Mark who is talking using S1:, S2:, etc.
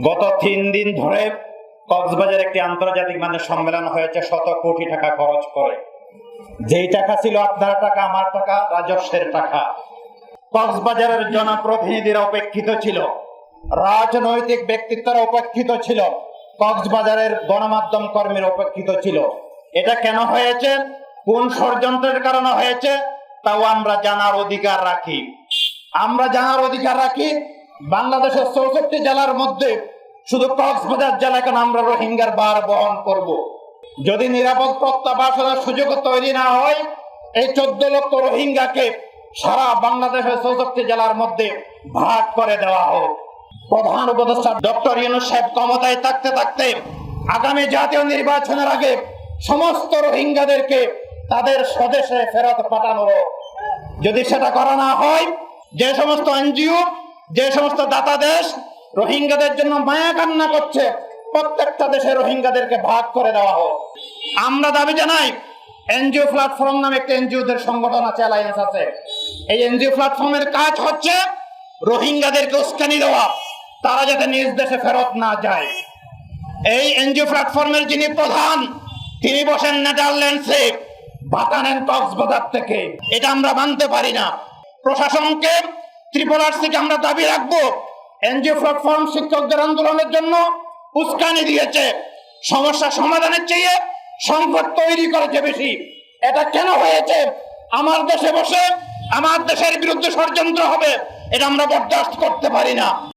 S1: গত তিন দিন ধরে কক্সবাজার একটি আন্তর্জাতিক মানের সম্মেলন হয়েছে, শত কোটি টাকা খরচ করে। যেই টাকা ছিল আপনার টাকা, আমার টাকা, রাজস্বের টাকা। কক্সবাজারের জনপ্রতিনিধিরা উপেক্ষিত ছিল, রাজনৈতিক ব্যক্তিত্বরা উপেক্ষিত ছিল, কক্সবাজারের গণমাধ্যম কর্মীরা উপেক্ষিত ছিল। এটা কেন হয়েছে? কোন ষড়যন্ত্রের কারণে হয়েছে? তাও আমরা জানার অধিকার রাখি। আমরা জানার অধিকার রাখি বাংলাদেশের চৌষট্টি জেলার মধ্যে শুধু কক্সবাজার জেলাকে আমরা রোহিঙ্গার বার বহন করব। যদি নিরাপদ প্রত্যাবাসনের সুযোগ তৈরি না হয়, এই চোদ্দ লক্ষ রোহিঙ্গাকে সারা বাংলাদেশের চৌষট্টি জেলার মধ্যে ভাগ করে দেওয়া হোক প্রধান উপদেষ্টা ডক্টর ইউনুস সাহেব ক্ষমতায় থাকতে থাকতে আগামী জাতীয় নির্বাচনের আগে সমস্ত রোহিঙ্গাদেরকে তাদের স্বদেশে ফেরত পাঠানো হোক যদি সেটা করা না হয়, যে সমস্ত এনজিও যে সমস্ত দাতা দেশ রোহিঙ্গাদের জন্য মায়া কান্না করছে, প্রত্যেকটা দেশে রোহিঙ্গাদেরকে ভাগ করে দেওয়া হোক। আমরা দাবি জানাই, এনজিও প্ল্যাটফর্ম নামে একটা এনজিওদের সংগঠন আছে, অ্যালায়েন্স আছে। এই এনজিও প্ল্যাটফর্মের কাজ হচ্ছে রোহিঙ্গাদেরকে উস্কানি দেওয়া, তারা যাতে নিজ দেশে ফেরত না যায়। এই এনজিও প্ল্যাটফর্মের যিনি প্রধান, তিনি বসেন নেদারল্যান্ডসে ভাতা নেন কক্সবাজার থেকে। এটা আমরা মানতে পারি না। প্রশাসনকে ত্রিপুরার থেকে আমরা দাবি রাখব, এনজিও প্ল্যাটফর্ম শিক্ষকদের আন্দোলনের জন্য উস্কানি দিয়েছে। সমস্যা সমাধানের চেয়ে সংকট তৈরি করেছে বেশি। এটা কেন হয়েছে? আমার দেশে বসে, আমার দেশের বিরুদ্ধে ষড়যন্ত্র হবে, এটা আমরা বরদাস্ত করতে পারি না।